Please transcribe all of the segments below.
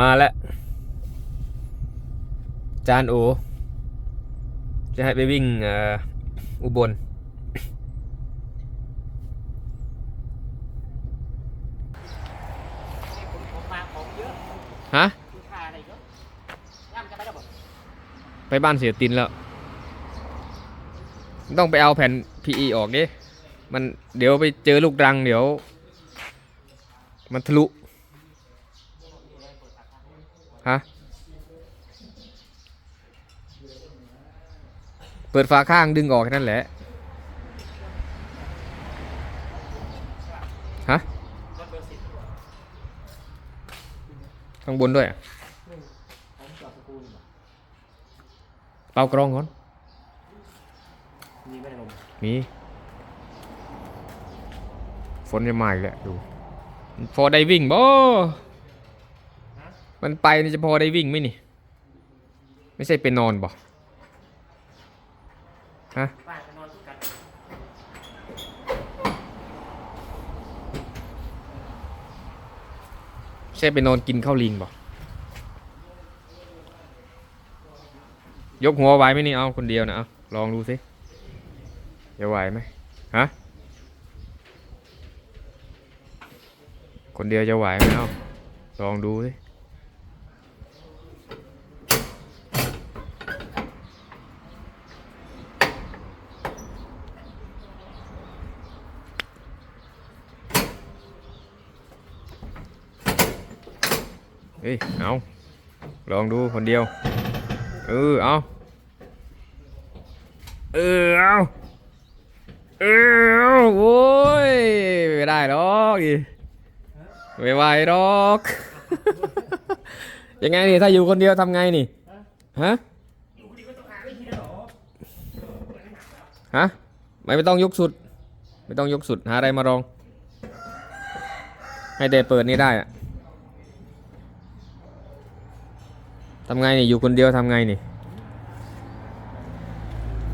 มาแล้วจานโอ จะให้ไปวิ่งเอ่ออุบลผมมาของเยอะฮะมีค่าอะไรเยอะย่ำจะไปแล้วบอกไปบ้านเสียตินแล้ว ต้องไปเอาแผ่น PE ออกดิ มันเดี๋ยวไปเจอลูกรังเดี๋ยว มันทะลุ ฮะ เปิดฝาข้างดึงออกแค่นั้นแหละ ฮะ ข้างบนด้วยอะเป่ากรองก่อน มีไม่ลมมี ฝนจะมาอีกแล้วดูมันพอได้วิ่งบ่ มันไปนี่จะพอได้วิ่งไหมนี่ ไม่ใช่ไปนอนบ่ฮะบ้านจะนอกกันไม่ใช่ไปนอนกินข้าวลิงบ่ยกหัวไหวไหมนี่เอาคนเดียวนะเอาลองดูสิจะไหวไหมฮะคนเดียวจะไหวไหมเอาลองดูสิ เฮ้ยเอาลองดูคนเดียว เออเอาเออเอาเออเอาโว้ยไม่ได้หรอกดิไม่ไหวหรอกยังไงนี่ถ้าอยู่คนเดียวทำไงนี่ฮะฮะไม่ไม่ต้องยกสุด ไม่ต้องยกสุดหาอะไรมารอง ให้เดเปิดนี่ได้อะ ทำไงนี่อยู่คนเดียวทำไงนี่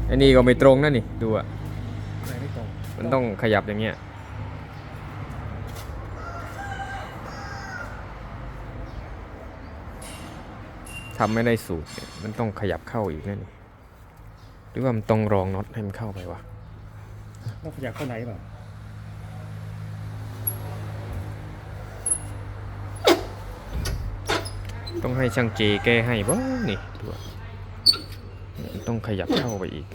ไอ้นี่ก็ไม่ตรงนะนี่ดูอะอะไรไม่ตรงมันต้องขยับอย่างเงี้ยทำไม่ได้สูตรเนี่ยมันต้องขยับเข้าอีกนั่นนี่หรือว่ามันต้องรองน็อตให้มันเข้าไปวะต้องขยับเข้าไหนเปล่า ต้องให้ช่างเจแก้ให้บ่นี่ตัวต้องขยับเข้าไปอีก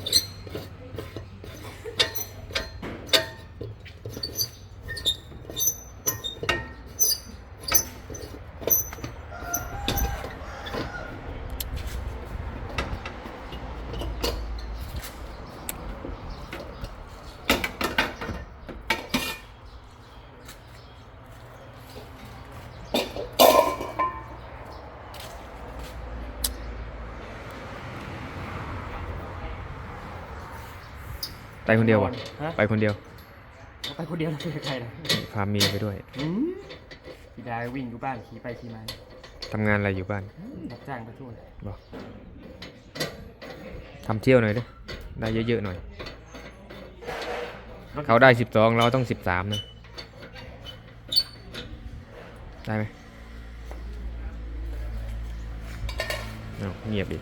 ไปคนเดียววะฮะไปคนเดียว ไปคนเดียวแล้วคือใครล่ะพาเมียไปด้วย อืมพี่ดาวิ่งอยู่บ้านขี่ไปขี่มาทำงานอะไรอยู่บ้านรับจ้างไปทั่วบอกทำเที่ยวหน่อยเด้อได้เยอะๆหน่อยเขาได้สิบสองเราต้องสิบสามนะได้ไหมเอาเงียบอีก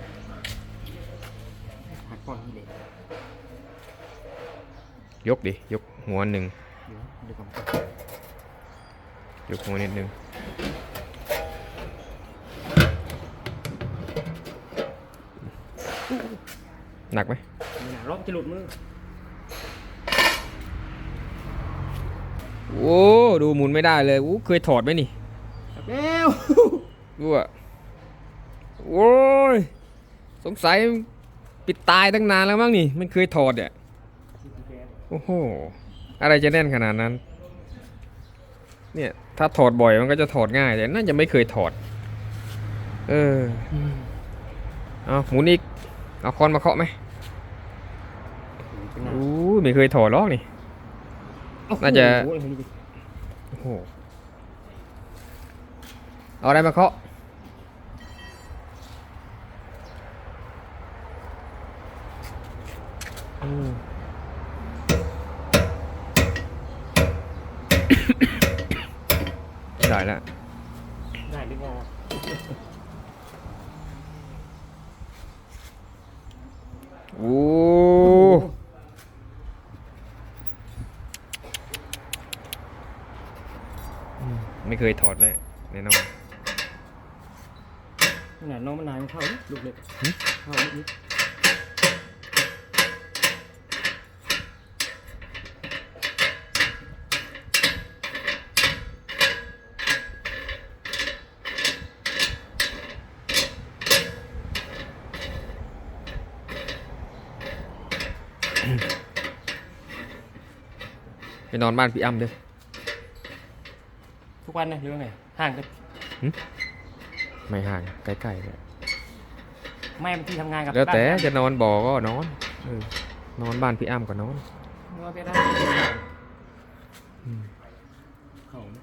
หักก้อนนี่เลย ยกดิ ยกหัวหนึ่งเดี๋ยวเดี๋ยวผมยกหัวนิดนึงหนักไหมไม่น่ารอบจะหลุดมือ โอ้ ดูหมุนไม่ได้เลยอู้เคยถอดไหมนี่เร็วดูอะโอ้ย สงสัยปิดตายตั้งนานแล้วมั้งนี่ไม่เคยถอดอะ โอ้โห อะไรจะแน่นขนาดนั้น เนี่ย ถ้าถอดบ่อยมันก็จะถอดง่ายแต่น่าจะไม่เคยถอด เออเอาหมุนอีก เอาคอนมาเคาะไหมอู้ไม่เคยถอดหรอกนี่ น่าจะโอ้โหโอ้โห เอาอะไรมาเคาะอืม ได้แล้วได้หรือเปล่าโอ้อืมไม่เคยถอดเลยแน่นอนขนาดน้องมันนายมันเข้านี่ลูกเล็กหึเข้านิด นอนบ้านพี่อ้ำเด้อทุกวันนะหรือว่าไงห่างกันไม่ห่างใกล้ๆเลยแม่มันที่ทำงานกับแล้วแต่บ้านจะนอนบ่อก็นอนเออนอนบ้านพี่อ้ำก็นอนเมื่อไปได้อืมเข้าไหม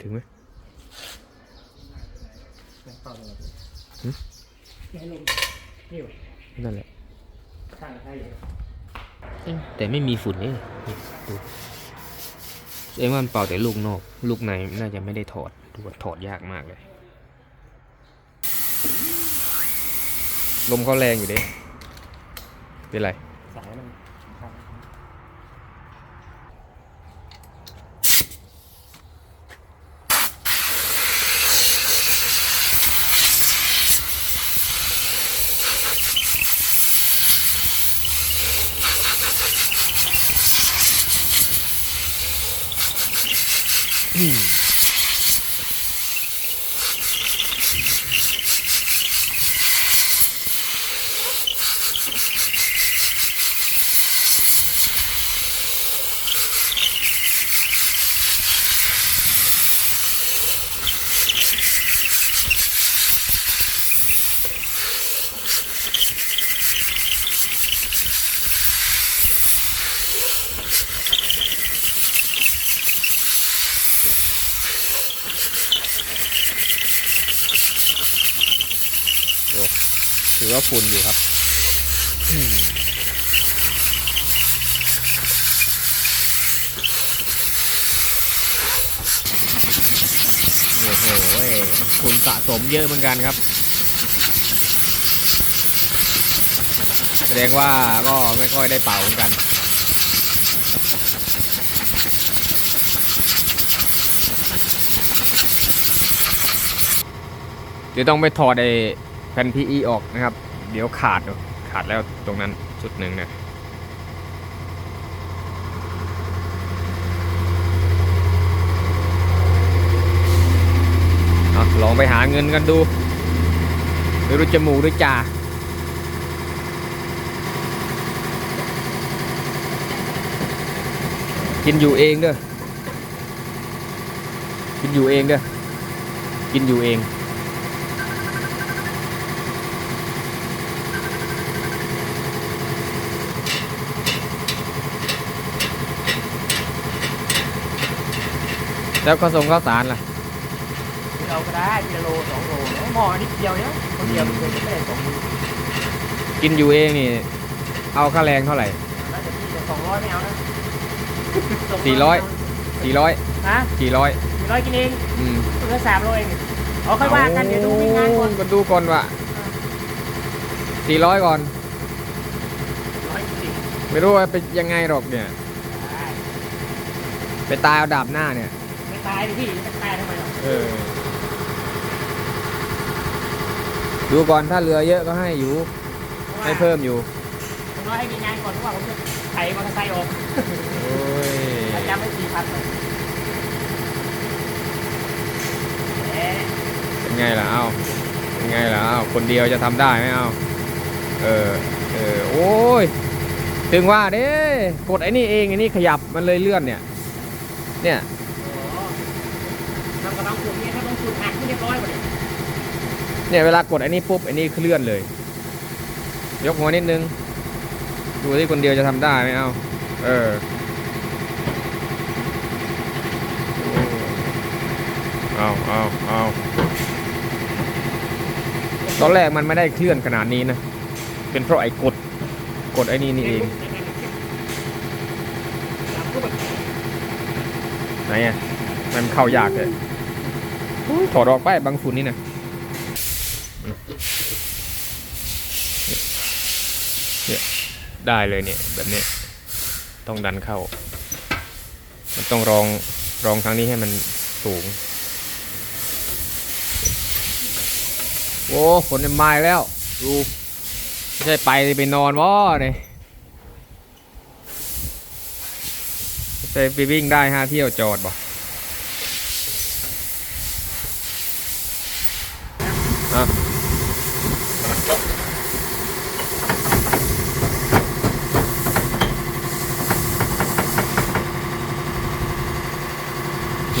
ถึงไหมไม่เข้าเลยหึ ให้ลงนี่วะนั่นแหละ ช่างให้แต่ไม่มีฝุ่นนี่ดูเอ็งว่ามันเป่าแต่ลูกนอก ลูกในน่าจะไม่ได้ถอดดูว่าถอดยากมากเลย ลมเขาแรงอยู่เด้เป็นไร สายมัน ค ถือว่าฝุ่นอยู่ครับโอ้โหฝุ่นสะสมเยอะเหมือนกันครับ แสดงว่าก็ไม่ค่อยได้เป่าเหมือนกันเดี๋ยวต้องไปถอดไอ ผ่น PE ออกนะครับ เดี๋ยวขาดขาดแล้วตรงนั้นจุดหนึ่งเนี่ยลองไปหาเงินกันดูไม่รู้จะหมูหรือจ่ากินอยู่เองเด้อกินอยู่เองเด้อกินอยู่เอง แล้วข้าวสงข้าวสารล่ะเราก็ได้ทีละโลสองโลเนี่ยหมอนิดเดียวเนี่ยคนเดียวมันเคยจะไม่ได้สองมือกินอยู่เองนี่ เอาค่าแรงเท่าไหร่น่าจะพี่สองร้อยไม่เอานะสี่ร้อยสี่ร้อยฮะกี่ร้อยสี่ร้อยกินเองอืมเหลือสามร้อยเองเอาค่อยว่ากันเดี๋ยวดูวิ่งงานก่อนก็ดูก่อนว่าสี่ร้อยก่อนร้อยสิบไม่รู้ว่าเป็นยังไงหรอกเนี่ยได้ไปตายเอาดาบหน้าเนี่ยไม่ ตายดิพี่จะตายทำไมหรอเออ ดูก่อนถ้าเหลือเยอะก็ให้อยู่ให้เพิ่มอยู่ ผมว่าให้มีงานก่อนเพราะว่าผมจะไถมอเตอร์ไซค์ออกโอ้ยถ้าจำไม่สี่พันเลยแหมเป็นไงล่ะ เอาเป็นไงล่ะ เอาคนเดียวจะทำได้ไหมเอาเออ เออ โอ้ย ถึงว่าเด้กดไอ้นี่เองไอ้นี่ขยับมันเลยเลื่อนเนี่ย เนี่ยทำกระบังขุ ดเนี่ยถ้าต้องขุดหักไม่เรียบร้อยหมดเลยเนี่ยเวลากดไอ้นี่ปุ๊บไอ้นี่เคลื่อนเลย ยกหัวนิดนึง ดูที่คนเดียวจะทำได้ไหมเอาเออเอาเอาเอาตอนแรกมันไม่ได้เคลื่อนขนาดนี้นะ เป็นเพราะไอ้กด กดไอ้นี่นี่เอง ไหนอะมันเข้ายากเลย ถอดออกไปบางฝุ่นนี่นะเนี่ยได้เลยเนี่ยแบบนี้ต้องดันเข้า มันต้องรองรองครั้งนี้ให้มันสูง โอ้ฝนจะมาแล้วดูไม่ใช่ไปไปนอนวะเนี่ยไม่ใช่ไปวิ่งได้ห้าเที่ยวจอดบ่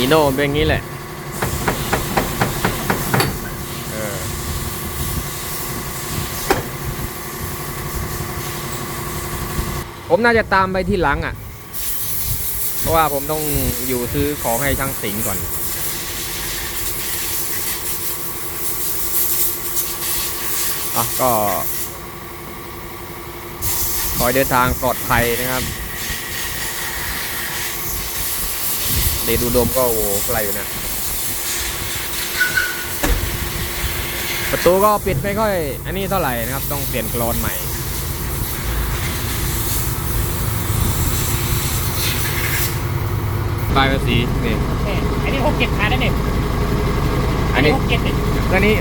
ฮีโน่เป็นอย่างนี้แหละเออผมน่าจะตามไปที่หลังอะ เพราะว่าผมต้องอยู่ซื้อของให้ช่างสิงก่อน อะก็ ขอให้เดินทางปลอดภัยนะครับ เดชอุดมก็โอ้โหไกลอยู่นะ ประตูก็ปิดไม่ค่อย อันนี้เท่าไหร่นะครับ ต้องเปลี่ยนกรอนใหม่ ปลายภาษีนี่แม่อันนี้หกเจ็ดขาได้เนี่ยอันนี้หกเจ็ดเนี่ยก็นี่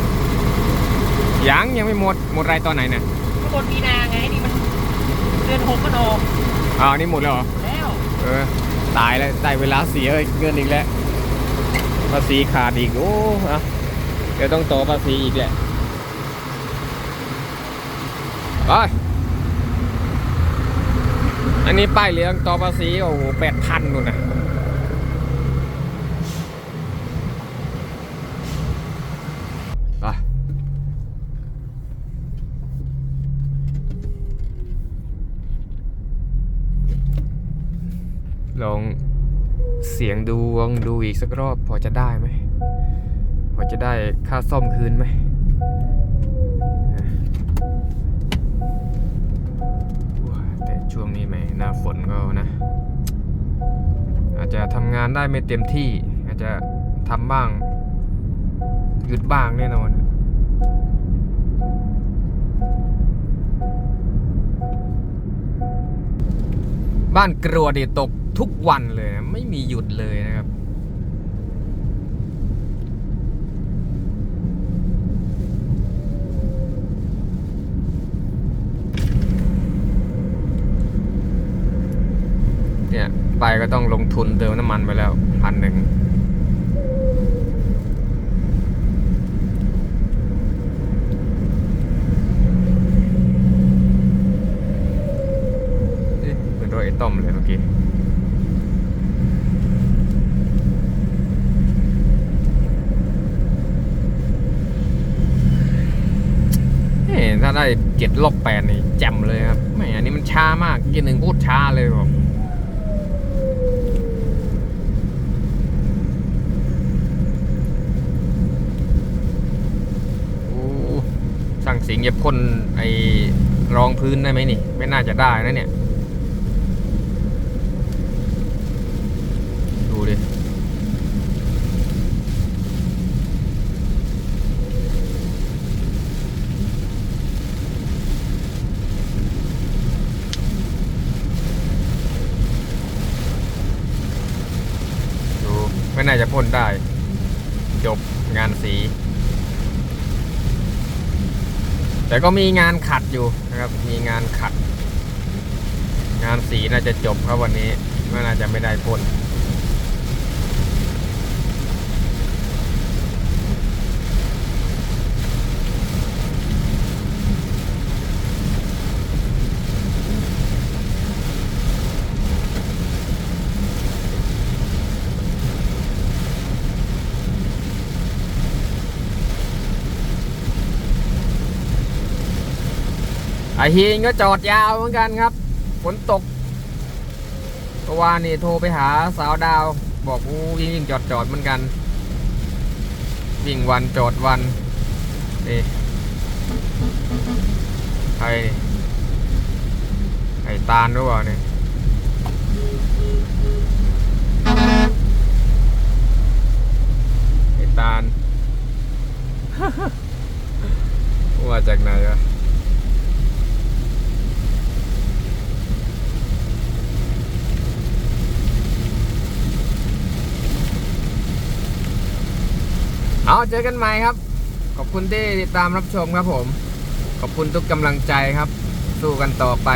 ยังยังไม่หมดหมดไรตอนไหนเนี่ยข้างบนมีนาไงนี่มันเดือนหกก็โนอ้าวอันนี่หมดแล้วเหรอ แล้ว เออ ตายแล้วได้เวลาเสียเงินอีกแล้วภาษีขาดอีกโอ้อะเดี๋ยวต้องต่อภาษีอีกแหละไปอันนี้ป้ายเหลืองต่อภาษีโอ้โหแปดพันนู่นนะไป ลองเสียงดูลองดูอีกสักรอบ พอจะได้ไหมพอจะได้ค่าซ่อมคืนไหมแต่ช่วงนี้แหมหน้าฝนก็นะ อาจจะทำงานได้ไม่เต็มที่ อาจจะทำบ้าง หยุดบ้างแน่นอนบ้านกรวดนี่ตก ทุกวันเลยนะไม่มีหยุดเลยนะครับ เนี่ยไปก็ต้องลงทุนเติมน้ำมันไปแล้วพันหนึ่งเอ๊ะเป็นรถไอต้อมเลยเมื่อกี้เอ๊ะถ้าได้ เจ็ดลบแปดนี่แจ่มเลยครับไม่อันนี้มันช้ามากเกียร์หนึ่งพูดช้าเลยบอกโอ้สั่งสิงเย็บพ่นไอ้รองพื้นได้ไหมนี่ ไม่น่าจะได้นะเนี่ย ดูดิ ดู ไม่ น่าจะพ่นได้ จบงานสี แต่ก็มีงานขัดอยู่นะครับ มีงานขัด งานสีน่าจะจบครับวันนี้ไม่น่าจะไม่ได้พ่น ไอฮีนก็จอดยาวเหมือนกันครับฝนตกเมื่อวานนี่โทรไปหาสาวดาว บอกอู้วิ่งวิ่งจอดจอดเหมือนกันวิ่งวันจอดวันนี่ใครไอตาลหรือเปล่าเนี่ย ดาน ว่าจากไหนวะ เอาเจอกันใหม่ครับ ขอบคุณที่ติดตามรับชมครับผม ขอบคุณทุกกำลังใจครับ สู้กันต่อไป